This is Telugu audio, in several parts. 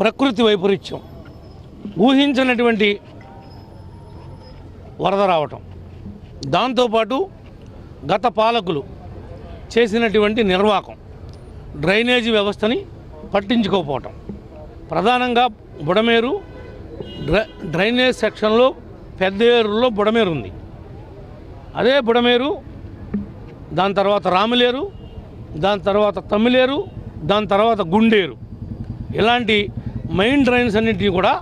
ప్రకృతి వైపరీత్యం ఊహించినటువంటి వరద రావటం. దాంతోపాటు గత పాలకులు చేసినటువంటి నిర్వాహకం డ్రైనేజీ వ్యవస్థని పట్టించుకోకపోవటం. ప్రధానంగా బుడమేరు డ్రైనేజ్ సెక్షన్లో పెద్ద ఏరులో బుడమేరు ఉంది. అదే బుడమేరు దాని తర్వాత రాములేరు దాని తర్వాత తమ్మిలేరు దాని తర్వాత గుండేరు. ఇలాంటి మెయిన్ డ్రైన్స్ అన్నింటినీ కూడా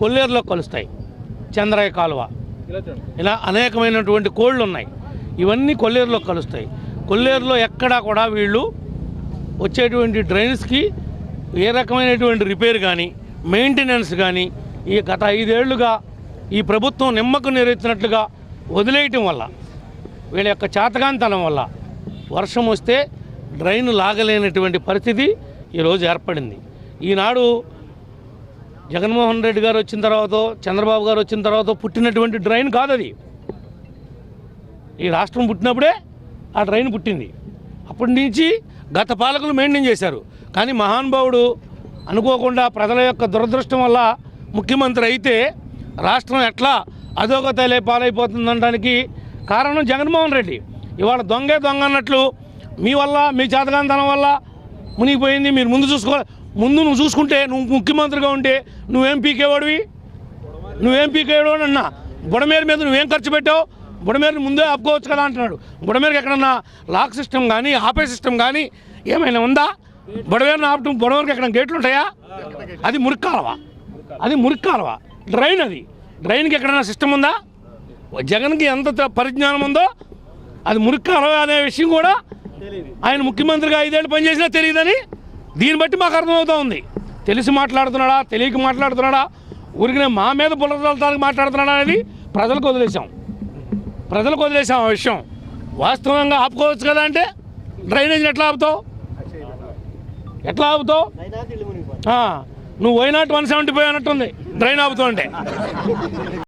కొల్లేరులో కలుస్తాయి. చంద్రయ్య కాలువ. ఇలా అనేకమైనటువంటి కోళ్ళు ఉన్నాయి ఇవన్నీ కొల్లేరులో కలుస్తాయి. కొల్లేరులో ఎక్కడా కూడా వీళ్ళు వచ్చేటువంటి డ్రైన్స్కి ఏ రకమైనటువంటి రిపేర్ కానీ మెయింటెనెన్స్ కానీ ఈ గత ఐదేళ్ళుగా ఈ ప్రభుత్వం నిమ్మకు నెరెత్తినట్లుగా వదిలేయటం వల్ల వీళ్ళ యొక్క చేతగాంతనం వల్ల వర్షం వస్తే డ్రైన్ లాగలేనటువంటి పరిస్థితి ఈరోజు ఏర్పడింది. ఈనాడు జగన్మోహన్ రెడ్డి గారు వచ్చిన తర్వాత చంద్రబాబు గారు వచ్చిన తర్వాత పుట్టినటువంటి డ్రైన్ కాదు అది ఈ రాష్ట్రం పుట్టినప్పుడే ఆ డ్రైన్ పుట్టింది. అప్పటి నుంచి గత పాలకులు మెయింటైన్ చేశారు. కానీ మహానుభావుడు అనుకోకుండా ప్రజల యొక్క దురదృష్టం వల్ల ముఖ్యమంత్రి అయితే రాష్ట్రం ఎట్లా అధోగతలే పాలైపోతుందనడానికి కారణం జగన్మోహన్ రెడ్డి. ఇవాళ దొంగే దొంగ అన్నట్లు మీ వల్ల మీ చేతగాంతనం వల్ల మునిగిపోయింది మీరు ముందు చూసుకో ముందు నువ్వు చూసుకుంటే నువ్వు ముఖ్యమంత్రిగా ఉంటే నువ్వేం పీకేవాడివి? నువ్వేం పీకేవాడు అన్నా. బుడమేరు మీద నువ్వేం ఖర్చు పెట్టావు? బుడమేరుని ముందే ఆపుకోవచ్చు కదా అంటున్నాడు. బుడమేరుకి ఎక్కడన్నా లాక్ సిస్టమ్ కానీ ఆపే సిస్టమ్ కానీ ఏమైనా ఉందా? బుడమేరుని ఆపటం బుడమేరుకి ఎక్కడ గేట్లు ఉంటాయా? అది మురిక్కాలవ అది మురిక్కాలవ డ్రైన్ అది. డ్రైన్కి ఎక్కడైనా సిస్టమ్ ఉందా? జగన్కి ఎంత పరిజ్ఞానం ఉందో అది మురిక్కాలవ అనే విషయం కూడా ఆయన ముఖ్యమంత్రిగా ఐదేళ్ళు పనిచేసినా తెలియదని దీన్ని బట్టి మాకు అర్థమవుతా ఉంది. తెలిసి మాట్లాడుతున్నాడా? తెలియక మాట్లాడుతున్నాడా? ఊరికనే మా మీద బుల్లతానికి మాట్లాడుతున్నాడా అనేది ప్రజలకు వదిలేసాం ప్రజలకు వదిలేసాం ఆ విషయం. వాస్తవంగా ఆపుకోవచ్చు కదా అంటే డ్రైనేజీని ఎట్లా ఆపుతావు? ఎట్లా ఆపుతావు? నువ్వు why not one seventy five అన్నట్టుంది. డ్రైన్ ఆపుతావు అంటే.